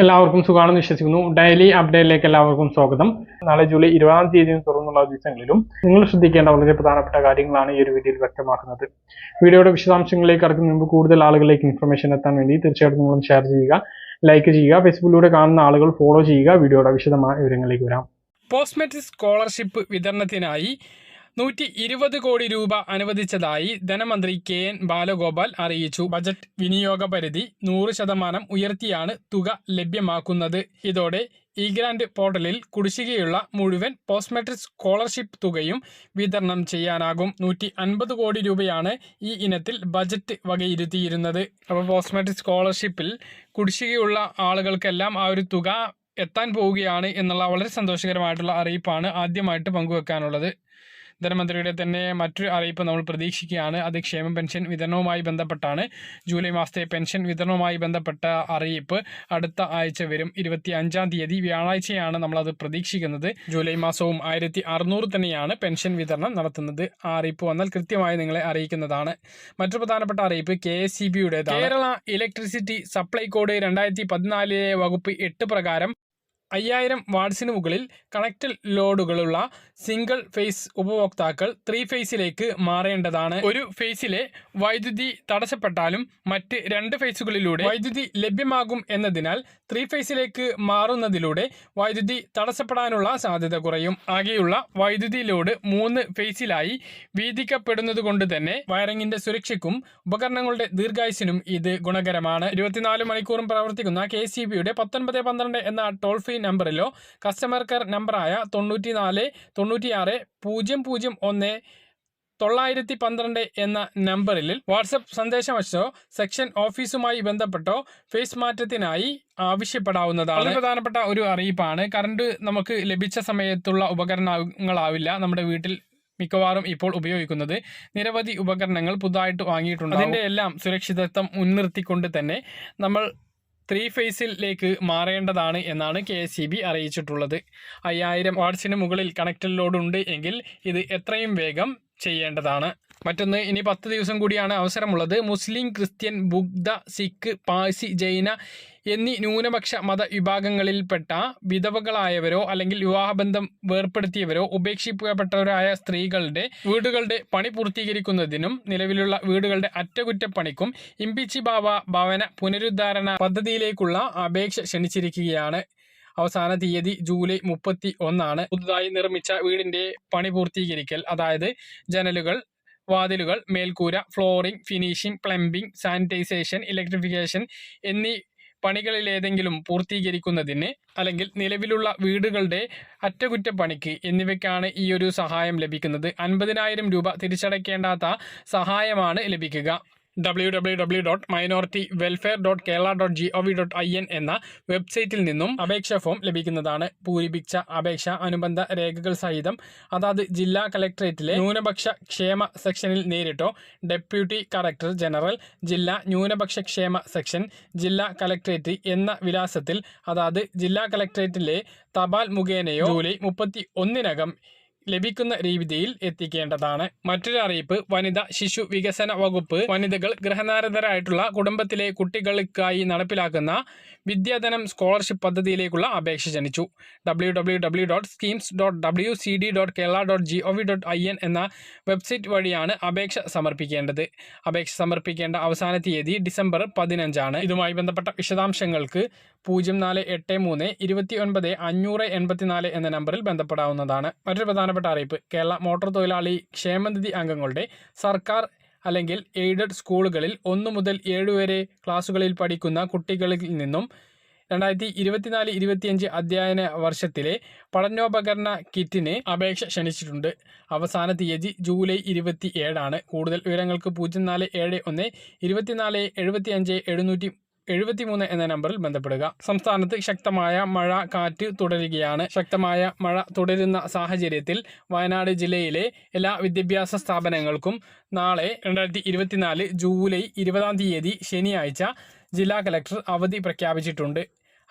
എല്ലാവർക്കും സുഖമാണെന്ന് വിശ്വസിക്കുന്നു. ഡെയിലി അപ്ഡേറ്റിലേക്ക് എല്ലാവർക്കും സ്വാഗതം. നാളെ ജൂലൈ ഇരുപതാം തീയതി തുറന്നുള്ള ദിവസങ്ങളിലും നിങ്ങൾ ശ്രദ്ധിക്കേണ്ട വളരെ പ്രധാനപ്പെട്ട കാര്യങ്ങളാണ് ഈ ഒരു വീഡിയോയിൽ വ്യക്തമാക്കുന്നത്. വീഡിയോയുടെ വിശദാംശങ്ങളിലേക്ക് കടക്കുന്ന മുമ്പ് കൂടുതൽ ആളുകളിലേക്ക് ഇൻഫർമേഷൻ എത്താൻ വേണ്ടി തീർച്ചയായിട്ടും നിങ്ങളും ഷെയർ ചെയ്യുക ലൈക്ക് ചെയ്യുക ഫേസ്ബുക്കിലൂടെ കാണുന്ന ആളുകൾ ഫോളോ ചെയ്യുക വീഡിയോയുടെ വിശദമായ വിവരങ്ങളിലേക്ക് വരാം. പോസ്റ്റ്മെട്രിക് സ്കോളർഷിപ്പ് വിതരണത്തിനായി നൂറ്റി ഇരുപത് കോടി രൂപ അനുവദിച്ചതായി ധനമന്ത്രി കെ എൻ ബാലഗോപാൽ അറിയിച്ചു. ബജറ്റ് വിനിയോഗ പരിധി നൂറ് ശതമാനം ഉയർത്തിയാണ് തുക ലഭ്യമാക്കുന്നത്. ഇതോടെ ഇ ഗ്രാൻഡ് പോർട്ടലിൽ കുടിശ്ശികയുള്ള മുഴുവൻ പോസ്റ്റ് മെട്രിക് സ്കോളർഷിപ്പ് തുകയും വിതരണം ചെയ്യാനാകും. നൂറ്റി അൻപത് കോടി രൂപയാണ് ഈ ഇനത്തിൽ ബജറ്റ് വകയിരുത്തിയിരുന്നത്. അപ്പോൾ പോസ്റ്റ് മെട്രിക് സ്കോളർഷിപ്പിൽ കുടിശ്ശികയുള്ള ആളുകൾക്കെല്ലാം ആ ഒരു തുക എത്താൻ പോവുകയാണ് എന്നുള്ള വളരെ സന്തോഷകരമായിട്ടുള്ള അറിയിപ്പാണ് ആദ്യമായിട്ട് പങ്കുവെക്കാനുള്ളത്. ധനമന്ത്രിയുടെ തന്നെ മറ്റൊരു അറിയിപ്പ് നമ്മൾ പ്രതീക്ഷിക്കുകയാണ്. അത് ക്ഷേമ പെൻഷൻ വിതരണവുമായി ബന്ധപ്പെട്ടാണ്. ജൂലൈ മാസത്തെ പെൻഷൻ വിതരണവുമായി ബന്ധപ്പെട്ട അറിയിപ്പ് അടുത്ത ആഴ്ച വരും. ഇരുപത്തി അഞ്ചാം തീയതി വ്യാഴാഴ്ചയാണ് നമ്മളത് പ്രതീക്ഷിക്കുന്നത്. ജൂലൈ മാസവും ആയിരത്തി അറുന്നൂറ് തന്നെയാണ് പെൻഷൻ വിതരണം നടത്തുന്നത്. ആ അറിയിപ്പ് വന്നാൽ കൃത്യമായി നിങ്ങളെ അറിയിക്കുന്നതാണ്. മറ്റൊരു പ്രധാനപ്പെട്ട അറിയിപ്പ് കെ എസ് സി ബിയുടേതാണ്. കേരള ഇലക്ട്രിസിറ്റി സപ്ലൈ കോഡ് രണ്ടായിരത്തി പതിനാലിലെ വകുപ്പ് എട്ട് പ്രകാരം അയ്യായിരം വാട്സിന് മുകളിൽ കണക്റ്റഡ് ലോഡുകളുള്ള സിംഗിൾ ഫേസ് ഉപഭോക്താക്കൾ ത്രീ ഫേസിലേക്ക് മാറേണ്ടതാണ്. ഒരു ഫേസിലെ വൈദ്യുതി തടസ്സപ്പെട്ടാലും മറ്റ് രണ്ട് ഫേസുകളിലൂടെ വൈദ്യുതി ലഭ്യമാകും എന്നതിനാൽ ത്രീ ഫേസിലേക്ക് മാറുന്നതിലൂടെ വൈദ്യുതി തടസ്സപ്പെടാനുള്ള സാധ്യത കുറയും. ആകെയുള്ള വൈദ്യുതി ലോഡ് മൂന്ന് ഫേസിലായി വീതിക്കപ്പെടുന്നതുകൊണ്ട് തന്നെ വയറിംഗിന്റെ സുരക്ഷയ്ക്കും ഉപകരണങ്ങളുടെ ദീർഘായുസിനും ഇത് ഗുണകരമാണ്. ഇരുപത്തിനാല് മണിക്കൂറും പ്രവർത്തിക്കുന്ന കെ സി ബിയുടെ പത്തൊൻപത് പന്ത്രണ്ട് എന്ന ടോൾ ഫ്രീ നമ്പറിലോ കസ്റ്റമർ കെയർ നമ്പറായ തൊണ്ണൂറ്റി നാല് തൊണ്ണൂറ്റിയാറ് പൂജ്യം പൂജ്യം ഒന്ന് തൊള്ളായിരത്തി പന്ത്രണ്ട് എന്ന നമ്പറിൽ വാട്സപ്പ് സന്ദേശമോ സെക്ഷൻ ഓഫീസുമായി ബന്ധപ്പെട്ടോ? ഫേസ് മാറ്റത്തിനായി ആവശ്യപ്പെടാവുന്നതാണ്. പ്രധാനപ്പെട്ട ഒരു അറിയിപ്പാണ്. കറണ്ട് നമുക്ക് ലഭിച്ച സമയത്തുള്ള ഉപകരണങ്ങളാവില്ല. നമ്മുടെ വീട്ടിൽ മിക്കവാറും ഇപ്പോൾ ഉപയോഗിക്കുന്നത് നിരവധി ഉപകരണങ്ങൾ പുതുതായിട്ട് വാങ്ങിയിട്ടുണ്ട് അതിന്റെ എല്ലാം സുരക്ഷിതത്വം മുൻനിർത്തിക്കൊണ്ട് തന്നെ നമ്മൾ ത്രീ ഫേസിലേക്ക് മാറേണ്ടതാണ് എന്നാണ് കെ എസ് സി ബി അറിയിച്ചിട്ടുള്ളത്. അയ്യായിരം വാട്സിന് മുകളിൽ കണക്റ്റഡ് ലോഡ് ഉണ്ട് എങ്കിൽ ഇത് എത്രയും വേഗം ചെയ്യേണ്ടതാണ്. മറ്റൊന്ന് ഇനി പത്ത് ദിവസം കൂടിയാണ് അവസരമുള്ളത്. മുസ്ലിം ക്രിസ്ത്യൻ ബുദ്ധ സിഖ് പാഴ്സി ജൈന എന്നീ ന്യൂനപക്ഷ മത വിഭാഗങ്ങളിൽപ്പെട്ട വിധവകളായവരോ അല്ലെങ്കിൽ വിവാഹബന്ധം വേർപ്പെടുത്തിയവരോ ഉപേക്ഷിക്കപ്പെട്ടവരായ സ്ത്രീകളുടെ വീടുകളുടെ പണി പൂർത്തീകരിക്കുന്നതിനും നിലവിലുള്ള വീടുകളുടെ അറ്റകുറ്റപ്പണിക്കും ഇമ്പിച്ചി ബാബ ഭവന പുനരുദ്ധാരണ പദ്ധതിയിലേക്കുള്ള അപേക്ഷ ക്ഷണിച്ചിരിക്കുകയാണ്. അവസാന തീയതി ജൂലൈ മുപ്പത്തി ഒന്നാണ്. പുതുതായി നിർമ്മിച്ച വീടിന്റെ പണി പൂർത്തീകരിക്കൽ അതായത് ജനലുകൾ വാതിലുകൾ മേൽക്കൂര flooring finishing plumbing sanitisation electrification എന്നീ പണികളിലേതെങ്കിലും പൂർത്തീകരിക്കുന്നതിന് അല്ലെങ്കിൽ നിലവിലുള്ള വീടുകളുടെ അറ്റകുറ്റപ്പണിക്ക് എന്നിവയ്ക്കാണ് ഈ ഒരു സഹായം ലഭിക്കുന്നത്. അൻപതിനായിരം രൂപ തിരിച്ചടയ്ക്കേണ്ടാത്ത സഹായമാണ് ലഭിക്കുക. W W W dot minority welfare dot Kerala dot G O V dot I N എന്ന വെബ്സൈറ്റിൽ നിന്നും അപേക്ഷാ ഫോം ലഭിക്കുന്നതാണ്. പൂരിപ്പിച്ച അപേക്ഷ അനുബന്ധ രേഖകൾ സഹിതം അതാത് ജില്ലാ കളക്ടറേറ്റിലെ ന്യൂനപക്ഷ ക്ഷേമ സെക്ഷനിൽ നേരിട്ടോ ഡെപ്യൂട്ടി കളക്ടർ ജനറൽ ജില്ലാ ന്യൂനപക്ഷ ക്ഷേമ സെക്ഷൻ ജില്ലാ കളക്ടറേറ്റ് എന്ന വിലാസത്തിൽ അതാത് ജില്ലാ കളക്ടറേറ്റിലെ തപാൽ മുഖേനയോ ജൂലൈ മുപ്പത്തി ഒന്നിനകം ലഭിക്കുന്ന രീതിയിൽ എത്തിക്കേണ്ടതാണ്. മറ്റൊരു അറിയിപ്പ് വനിതാ ശിശു വികസന വകുപ്പ് വനിതകൾ ഗൃഹനാരതരായിട്ടുള്ള കുടുംബത്തിലെ കുട്ടികൾക്കായി നടപ്പിലാക്കുന്ന വിദ്യാധനം സ്കോളർഷിപ്പ് പദ്ധതിയിലേക്കുള്ള അപേക്ഷ ക്ഷണിച്ചു W W W dot schemes dot W C D dot Kerala dot G O V dot I N എന്ന വെബ്സൈറ്റ് വഴിയാണ് അപേക്ഷ സമർപ്പിക്കേണ്ടത്. അപേക്ഷ സമർപ്പിക്കേണ്ട അവസാന തീയതി ഡിസംബർ പതിനഞ്ചാണ്. ഇതുമായി ബന്ധപ്പെട്ട വിശദാംശങ്ങൾക്ക് പൂജ്യം നാല് എട്ട് മൂന്ന് ഇരുപത്തി ഒൻപത് അഞ്ഞൂറ് എൺപത്തിനാല് എന്ന നമ്പറിൽ ബന്ധപ്പെടാവുന്നതാണ്. മറ്റൊരു പ്രധാനപ്പെട്ട അറിയിപ്പ്. കേരള മോട്ടോർ തൊഴിലാളി ക്ഷേമനിധി അംഗങ്ങളുടെ സർക്കാർ അല്ലെങ്കിൽ എയ്ഡഡ് സ്കൂളുകളിൽ ഒന്ന് മുതൽ ഏഴ് വരെ ക്ലാസുകളിൽ പഠിക്കുന്ന കുട്ടികളിൽ നിന്നും രണ്ടായിരത്തി ഇരുപത്തിനാല് ഇരുപത്തിയഞ്ച് അധ്യയന വർഷത്തിലെ പഠനോപകരണ കിറ്റിന് അപേക്ഷ ക്ഷണിച്ചിട്ടുണ്ട്. അവസാന തീയതി ജൂലൈ ഇരുപത്തി ഏഴാണ് കൂടുതൽ വിവരങ്ങൾക്ക് പൂജ്യം നാല് ഏഴ് ഒന്ന് ഇരുപത്തിനാല് എഴുപത്തി അഞ്ച് എഴുന്നൂറ്റി എഴുപത്തിമൂന്ന് എന്ന നമ്പറിൽ ബന്ധപ്പെടുക. സംസ്ഥാനത്ത് ശക്തമായ മഴ കാറ്റ് തുടരുകയാണ്. ശക്തമായ മഴ തുടരുന്ന സാഹചര്യത്തിൽ വയനാട് ജില്ലയിലെ എല്ലാ വിദ്യാഭ്യാസ സ്ഥാപനങ്ങൾക്കും നാളെ രണ്ടായിരത്തി ഇരുപത്തിനാല് ജൂലൈ ഇരുപതാം തീയതി ശനിയാഴ്ച ജില്ലാ കലക്ടർ അവധി പ്രഖ്യാപിച്ചിട്ടുണ്ട്.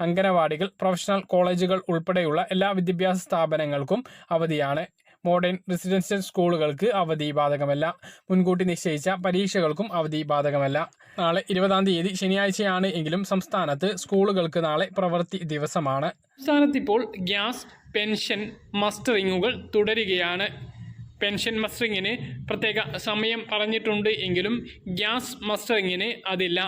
അംഗനവാടികൾ പ്രൊഫഷണൽ കോളേജുകൾ ഉൾപ്പെടെയുള്ള എല്ലാ വിദ്യാഭ്യാസ സ്ഥാപനങ്ങൾക്കും അവധിയാണ്. മോഡേൺ റെസിഡൻഷ്യൽ സ്കൂളുകൾക്ക് അവധി ബാധകമല്ല മുൻകൂട്ടി നിശ്ചയിച്ച പരീക്ഷകൾക്കും അവധി ബാധകമല്ല നാളെ ഇരുപതാം തീയതി ശനിയാഴ്ചയാണ് എങ്കിലും സംസ്ഥാനത്ത് സ്കൂളുകൾക്ക് നാളെ പ്രവൃത്തി ദിവസമാണ്. സംസ്ഥാനത്ത് ഇപ്പോൾ ഗ്യാസ് പെൻഷൻ മസ്റ്ററിങ്ങുകൾ തുടരുകയാണ്. പെൻഷൻ മസ്റ്ററിങ്ങിന് പ്രത്യേക സമയം പറഞ്ഞിട്ടുണ്ട് എങ്കിലും ഗ്യാസ് മസ്റ്ററിങ്ങിന് അതില്ല.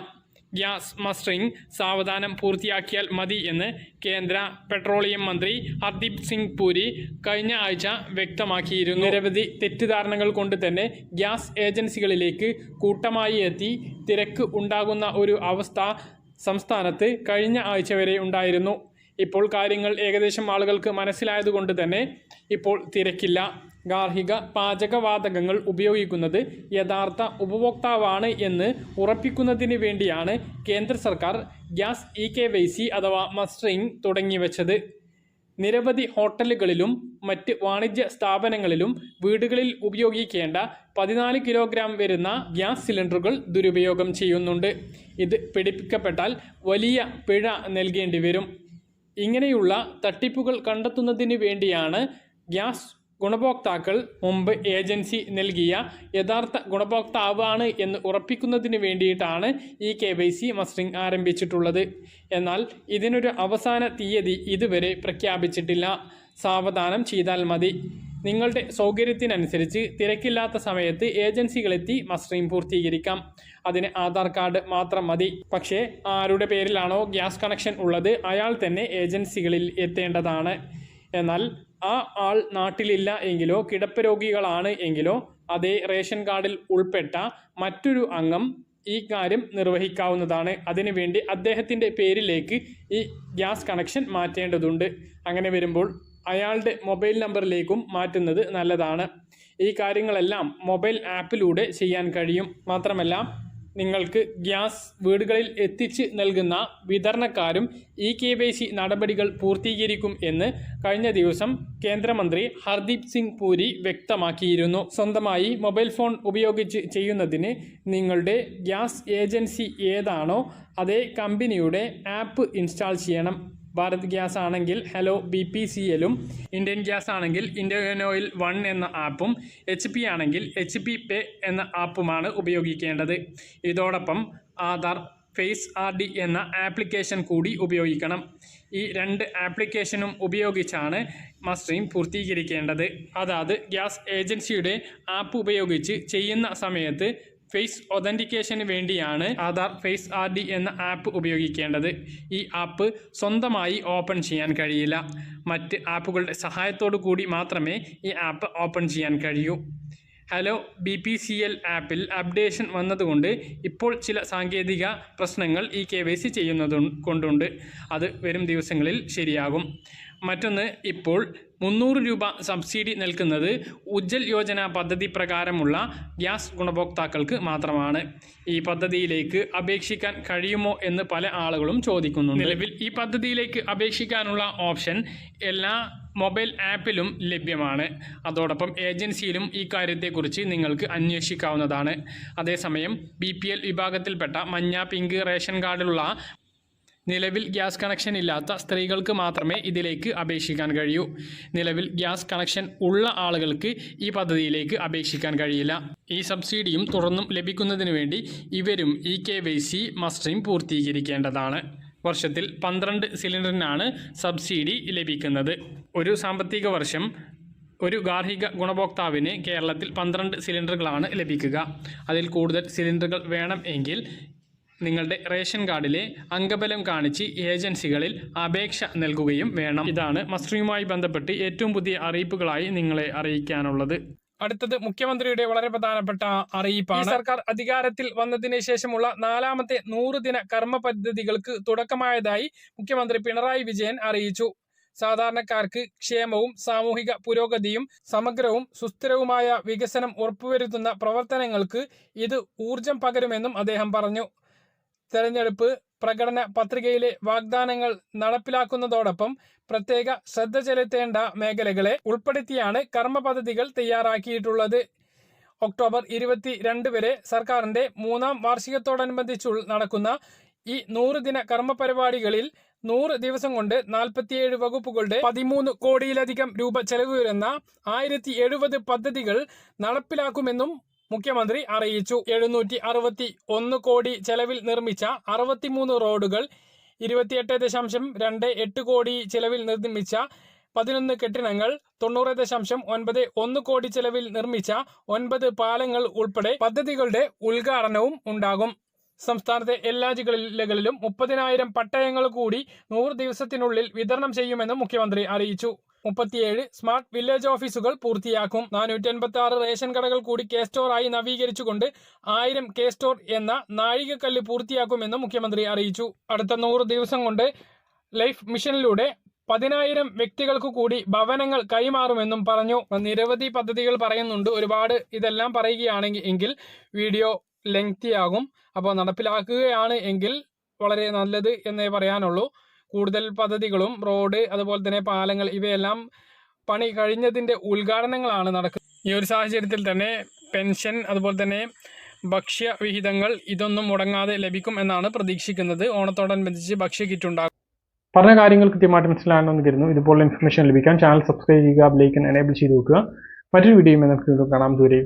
ഗ്യാസ് മസ്റ്ററിംഗ് സാവധാനം പൂർത്തിയാക്കിയാൽ മതി എന്ന് കേന്ദ്ര പെട്രോളിയം മന്ത്രി ഹർദീപ് സിംഗ് പുരി കഴിഞ്ഞ ആഴ്ച വ്യക്തമാക്കിയിരുന്നു. നിരവധി തെറ്റിദ്ധാരണകൾ കൊണ്ട് തന്നെ ഗ്യാസ് ഏജൻസികളിലേക്ക് കൂട്ടമായി എത്തി തിരക്ക് ഉണ്ടാകുന്ന ഒരു അവസ്ഥ സംസ്ഥാനത്ത് കഴിഞ്ഞ ആഴ്ച വരെ ഉണ്ടായിരുന്നു. ഇപ്പോൾ കാര്യങ്ങൾ ഏകദേശം ആളുകൾക്ക് മനസ്സിലായതുകൊണ്ട് തന്നെ ഇപ്പോൾ തിരക്കില്ല. ഗാർഹിക പാചകവാതകങ്ങൾ ഉപയോഗിക്കുന്നത് യഥാർത്ഥ ഉപഭോക്താവാണ് എന്ന് ഉറപ്പിക്കുന്നതിന് വേണ്ടിയാണ് കേന്ദ്ര സർക്കാർ gas E K Y C അഥവാ മസ്റ്ററിംഗ് തുടങ്ങിവെച്ചത് നിരവധി ഹോട്ടലുകളിലും മറ്റ് വാണിജ്യ സ്ഥാപനങ്ങളിലും വീടുകളിൽ ഉപയോഗിക്കേണ്ട പതിനാല് കിലോഗ്രാം വരുന്ന ഗ്യാസ് സിലിണ്ടറുകൾ ദുരുപയോഗം ചെയ്യുന്നുണ്ട്. ഇത് പിടിപ്പിക്കപ്പെട്ടാൽ വലിയ പിഴ നൽകേണ്ടി വരും ഇങ്ങനെയുള്ള തട്ടിപ്പുകൾ കണ്ടെത്തുന്നതിന് വേണ്ടിയാണ് ഗ്യാസ് ഗുണഭോക്താക്കൾ മുമ്പ് ഏജൻസി നൽകിയ യഥാർത്ഥ ഗുണഭോക്താവാണ് എന്ന് ഉറപ്പിക്കുന്നതിന് വേണ്ടിയിട്ടാണ് ഈ കെ വൈ സി മസ്റ്ററിംഗ് ആരംഭിച്ചിട്ടുള്ളത്. എന്നാൽ ഇതിനൊരു അവസാന തീയതി ഇതുവരെ പ്രഖ്യാപിച്ചിട്ടില്ല. സാവധാനം ചെയ്താൽ മതി. നിങ്ങളുടെ സൗകര്യത്തിനനുസരിച്ച് തിരക്കില്ലാത്ത സമയത്ത് ഏജൻസികളെത്തി മസ്റ്ററിംഗ് പൂർത്തീകരിക്കാം. അതിന് ആധാർ കാർഡ് മാത്രം മതി. പക്ഷേ ആരുടെ പേരിലാണോ ഗ്യാസ് കണക്ഷൻ ഉള്ളത് അയാൾ തന്നെ ഏജൻസികളിൽ എത്തേണ്ടതാണ്. എന്നാൽ ആ ആൾ നാട്ടിലില്ല എങ്കിലോ കിടപ്പ് രോഗികളാണ് എങ്കിലോ അതേ റേഷൻ കാർഡിൽ ഉൾപ്പെട്ട മറ്റൊരു അംഗം ഈ കാര്യം നിർവഹിക്കാവുന്നതാണ്. അതിനുവേണ്ടി അദ്ദേഹത്തിന്റെ പേരിലേക്ക് ഈ ഗ്യാസ് കണക്ഷൻ മാറ്റേണ്ടതുണ്ട്. അങ്ങനെ വരുമ്പോൾ അയാളുടെ മൊബൈൽ നമ്പറിലേക്കും മാറ്റുന്നത് നല്ലതാണ്. ഈ കാര്യങ്ങളെല്ലാം മൊബൈൽ ആപ്പിലൂടെ ചെയ്യാൻ കഴിയും. മാത്രമല്ല നിങ്ങൾക്ക് ഗ്യാസ് വീടുകളിൽ എത്തിച്ച് നൽകുന്ന വിതരണക്കാരും ഇ കെ വൈ സി നടപടികൾ പൂർത്തീകരിക്കും എന്ന് കഴിഞ്ഞ ദിവസം കേന്ദ്രമന്ത്രി ഹർദീപ് സിംഗ് പൂരി വ്യക്തമാക്കിയിരുന്നു. സ്വന്തമായി മൊബൈൽ ഫോൺ ഉപയോഗിച്ച് ചെയ്യുന്നതിന് നിങ്ങളുടെ ഗ്യാസ് ഏജൻസി ഏതാണോ അതേ കമ്പനിയുടെ ആപ്പ് ഇൻസ്റ്റാൾ ചെയ്യണം. ഭാരത് ഗ്യാസ് ആണെങ്കിൽ ഹലോ ബി പി സി എല്ലും ഇന്ത്യൻ ഗ്യാസ് ആണെങ്കിൽ ഇന്ത്യൻ ഓയിൽ വൺ എന്ന ആപ്പും എച്ച് പി ആണെങ്കിൽ എച്ച് പി പേ എന്ന ആപ്പുമാണ് ഉപയോഗിക്കേണ്ടത്. ഇതോടൊപ്പം ആധാർ ഫേസ് ആർ ഡി എന്ന ആപ്ലിക്കേഷൻ കൂടി ഉപയോഗിക്കണം. ഈ രണ്ട് ആപ്ലിക്കേഷനും ഉപയോഗിച്ചാണ് മസ്റ്ററിംഗ് പൂർത്തീകരിക്കേണ്ടത്. അതായത് ഗ്യാസ് ഏജൻസിയുടെ ആപ്പ് ഉപയോഗിച്ച് ചെയ്യുന്ന സമയത്ത് ഫേസ് ഒതന്റിക്കേഷന് വേണ്ടിയാണ് ആധാർ ഫേസ് ആർ ഡി എന്ന ആപ്പ് ഉപയോഗിക്കേണ്ടത്. ഈ ആപ്പ് സ്വന്തമായി ഓപ്പൺ ചെയ്യാൻ കഴിയില്ല. മറ്റ് ആപ്പുകളുടെ സഹായത്തോടു കൂടി മാത്രമേ ഈ ആപ്പ് ഓപ്പൺ ചെയ്യാൻ കഴിയൂ. Hello B P C L ആപ്പിൽ അപ്ഡേഷൻ വന്നതുകൊണ്ട് ഇപ്പോൾ ചില സാങ്കേതിക പ്രശ്നങ്ങൾ ഈ കെ വൈ സി ചെയ്യുന്നത് കൊണ്ടുണ്ട്. അത് വരും ദിവസങ്ങളിൽ ശരിയാകും. മറ്റൊന്ന് ഇപ്പോൾ മുന്നൂറ് രൂപ സബ്സിഡി നൽകുന്നത് ഉജ്ജൽ യോജന പദ്ധതി പ്രകാരമുള്ള ഗ്യാസ് ഗുണഭോക്താക്കൾക്ക് മാത്രമാണ്. ഈ പദ്ധതിയിലേക്ക് അപേക്ഷിക്കാൻ കഴിയുമോ എന്ന് പല ആളുകളും ചോദിക്കുന്നു നിലവിൽ ഈ പദ്ധതിയിലേക്ക് അപേക്ഷിക്കാനുള്ള ഓപ്ഷൻ എല്ലാ മൊബൈൽ ആപ്പിലും ലഭ്യമാണ്. അതോടൊപ്പം ഏജൻസിയിലും ഈ കാര്യത്തെക്കുറിച്ച് നിങ്ങൾക്ക് അന്വേഷിക്കാവുന്നതാണ്. അതേസമയം ബി പി എൽ വിഭാഗത്തിൽപ്പെട്ട മഞ്ഞ പിങ്ക് റേഷൻ കാർഡിലുള്ള നിലവിൽ ഗ്യാസ് കണക്ഷൻ ഇല്ലാത്ത സ്ത്രീകൾക്ക് മാത്രമേ ഇതിലേക്ക് അപേക്ഷിക്കാൻ കഴിയൂ. നിലവിൽ ഗ്യാസ് കണക്ഷൻ ഉള്ള ആളുകൾക്ക് ഈ പദ്ധതിയിലേക്ക് അപേക്ഷിക്കാൻ കഴിയില്ല. ഈ സബ്സിഡിയും തുടർന്നും ലഭിക്കുന്നതിന് വേണ്ടി ഇവരും E K Y C mustering പൂർത്തീകരിക്കേണ്ടതാണ്. വർഷത്തിൽ പന്ത്രണ്ട് സിലിണ്ടറിനാണ് സബ്സിഡി ലഭിക്കുന്നത്. ഒരു സാമ്പത്തിക വർഷം ഒരു ഗാർഹിക ഗുണഭോക്താവിന് കേരളത്തിൽ പന്ത്രണ്ട് സിലിണ്ടറുകളാണ് ലഭിക്കുക. അതിൽ കൂടുതൽ സിലിണ്ടറുകൾ വേണം എങ്കിൽ നിങ്ങളുടെ റേഷൻ കാർഡിലെ അംഗബലം കാണിച്ച് ഏജൻസികളിൽ അപേക്ഷ നൽകുകയും വേണം. ഇതാണ് മസ്റ്ററിങ്ങുമായി ബന്ധപ്പെട്ട് ഏറ്റവും പുതിയ അറിയിപ്പുകളായി നിങ്ങളെ അറിയിക്കാനുള്ളത്. അടുത്തത് മുഖ്യമന്ത്രിയുടെ വളരെ പ്രധാനപ്പെട്ട അറിയിപ്പാണ്. സർക്കാർ അധികാരത്തിൽ വന്നതിന് ശേഷമുള്ള നാലാമത്തെ നൂറ് ദിന കർമ്മ പദ്ധതികൾക്ക് തുടക്കമായതായി മുഖ്യമന്ത്രി പിണറായി വിജയൻ അറിയിച്ചു. സാധാരണക്കാർക്ക് ക്ഷേമവും സാമൂഹിക പുരോഗതിയും സമഗ്രവും സുസ്ഥിരവുമായ വികസനം ഉറപ്പുവരുത്തുന്ന പ്രവർത്തനങ്ങൾക്ക് ഇത് ഊർജം പകരുമെന്നും അദ്ദേഹം പറഞ്ഞു. തെരഞ്ഞെടുപ്പ് പ്രകടന പത്രികയിലെ വാഗ്ദാനങ്ങൾ നടപ്പിലാക്കുന്നതോടൊപ്പം പ്രത്യേക ശ്രദ്ധ ചെലുത്തേണ്ട മേഖലകളെ ഉൾപ്പെടുത്തിയാണ് കർമ്മ പദ്ധതികൾ തയ്യാറാക്കിയിട്ടുള്ളത്. ഒക്ടോബർ ഇരുപത്തി രണ്ട് വരെ സർക്കാരിന്റെ മൂന്നാം വാർഷികത്തോടനുബന്ധിച്ചു നടക്കുന്ന ഈ നൂറ് ദിന കർമ്മ പരിപാടികളിൽ നൂറ് ദിവസം കൊണ്ട് നാൽപ്പത്തിയേഴ് വകുപ്പുകളുടെ പതിമൂന്ന് കോടിയിലധികം രൂപ ചെലവ് വരുന്ന ആയിരത്തി എഴുപത് പദ്ധതികൾ നടപ്പിലാക്കുമെന്നും മുഖ്യമന്ത്രി അറിയിച്ചു. എഴുന്നൂറ്റി അറുപത്തി ഒന്ന് കോടി ചെലവിൽ നിർമ്മിച്ച അറുപത്തിമൂന്ന് റോഡുകൾ ഇരുപത്തിയെട്ട് ദശാംശം രണ്ട് എട്ട് കോടി ചെലവിൽ നിർമ്മിച്ച പതിനൊന്ന് കെട്ടിടങ്ങൾ തൊണ്ണൂറ് ദശാംശം ഒൻപത് ഒന്ന് കോടി ചെലവിൽ നിർമ്മിച്ച ഒൻപത് പാലങ്ങൾ ഉൾപ്പെടെ പദ്ധതികളുടെ ഉദ്ഘാടനവും ഉണ്ടാകും. സംസ്ഥാനത്തെ എല്ലാ ജില്ലകളിലും മുപ്പതിനായിരം പട്ടയങ്ങൾ കൂടി നൂറ് ദിവസത്തിനുള്ളിൽ വിതരണം ചെയ്യുമെന്നും മുഖ്യമന്ത്രി അറിയിച്ചു. മുപ്പത്തിയേഴ് സ്മാർട്ട് വില്ലേജ് ഓഫീസുകൾ പൂർത്തിയാക്കും. നാനൂറ്റി എൺപത്തി ആറ് റേഷൻ കടകൾ കൂടി കെ സ്റ്റോറായി നവീകരിച്ചുകൊണ്ട് ആയിരം കെ സ്റ്റോർ എന്ന നാഴികക്കല്ല് പൂർത്തിയാക്കുമെന്നും മുഖ്യമന്ത്രി അറിയിച്ചു. അടുത്ത നൂറ് ദിവസം കൊണ്ട് ലൈഫ് മിഷനിലൂടെ പതിനായിരം വ്യക്തികൾക്ക് കൂടി ഭവനങ്ങൾ കൈമാറുമെന്നും പറഞ്ഞു. നിരവധി പദ്ധതികൾ പറയുന്നുണ്ട്. ഒരുപാട് ഇതെല്ലാം പറയുകയാണെങ്കിൽ എങ്കിൽ വീഡിയോ ലെങ്തി ആകും അപ്പോൾ നടപ്പിലാക്കുകയാണ് എങ്കിൽ വളരെ നല്ലത് എന്നേ പറയാനുള്ളൂ. കൂടുതൽ പദ്ധതികളും റോഡ് അതുപോലെ തന്നെ പാലങ്ങൾ ഇവയെല്ലാം പണി കഴിഞ്ഞതിന്റെ ഉദ്ഘാടനങ്ങളാണ് നടക്കുന്നത്. ഈ ഒരു സാഹചര്യത്തിൽ തന്നെ പെൻഷൻ അതുപോലെ തന്നെ ഭക്ഷ്യ വിഹിതങ്ങൾ ഇതൊന്നും മുടങ്ങാതെ ലഭിക്കും എന്നാണ് പ്രതീക്ഷിക്കുന്നത്. ഓണത്തോടനുബന്ധിച്ച് ഭക്ഷ്യ കിറ്റ് ഉണ്ടാകും പറഞ്ഞ കാര്യങ്ങൾ കൃത്യമായിട്ട് മനസ്സിലാണെന്ന് കരുതുന്നു. ഇതുപോലെ ഇൻഫർമേഷൻ ലഭിക്കാൻ ചാനൽ സബ്സ്ക്രൈബ് ചെയ്യുക ബെലൈക്കൻ എനേബിൾ ചെയ്ത് വെക്കുക. മറ്റൊരു വീഡിയോയും നമുക്ക് കാണാം. ദൂരെ